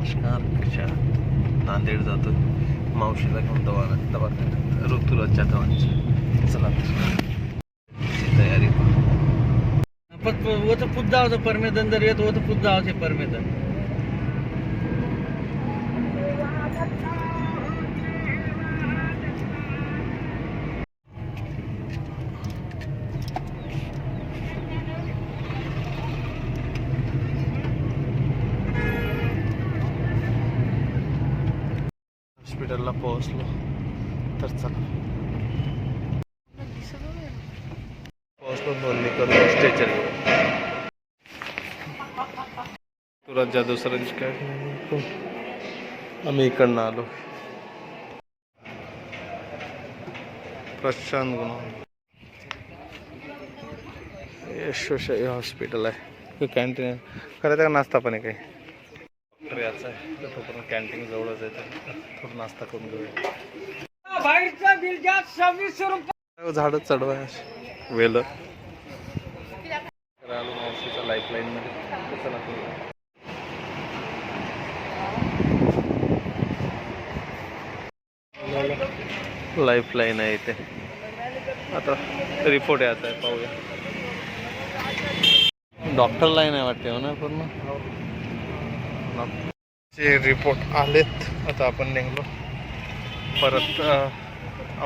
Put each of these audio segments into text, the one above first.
नमस्कार कशा नांदेड जातो मावशीला घेऊन दवा दवाखान्यात. ऋतुराजच्या दवांची चला तयारी पण वो तो खुद परमेदन दर येत होतं वो होते परमेदन हॉस्पिटलला पोहोचलो. तर चला. पोहोचलो नोंदणी करून स्ट्रेचर तुरंत जाधव सरांची काय आम्ही इकडनं आलो. प्रशांत गुन्हा यशोशाही हॉस्पिटल आहे. कॅन्टीन आहे. खरं त्या नाश्ता पण आहे काही. डॉक्टर याचा आहे. तोपर्यंत कॅन्टीन जवळच आहे थोडं नाश्ता करून घेऊया. बाहेरचा बिल जा सव्वीसशे रुपये. झाडं चढवाय वेल. आलो मावशीच्या लाईफलाईन मध्ये. चला करूया. लाईफलाईन आहे इथे. आता रिपोर्ट यायचा आहे पाहूया. डॉक्टर लाईन आहे वाटते हो ना पूर्ण? चे रिपोर्ट आलेत. आता आपण निघलो. परत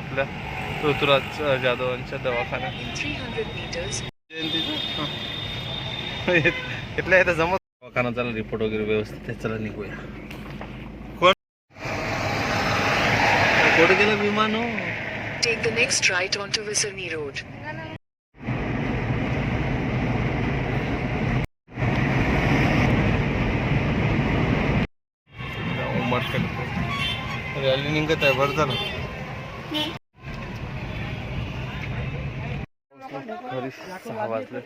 आपल्या ऋतुराज जाधवांच्या दवाखान्यात. 300 इथल्या इथं जमत दवाखाना चला रिपोर्ट वगैरे व्यवस्थित आहे. चला निघूया. कोण? कुठे गेलं विमान हो? Right on to right road Road. Rally निघत आहे बरं झालं घरी सहा वाजले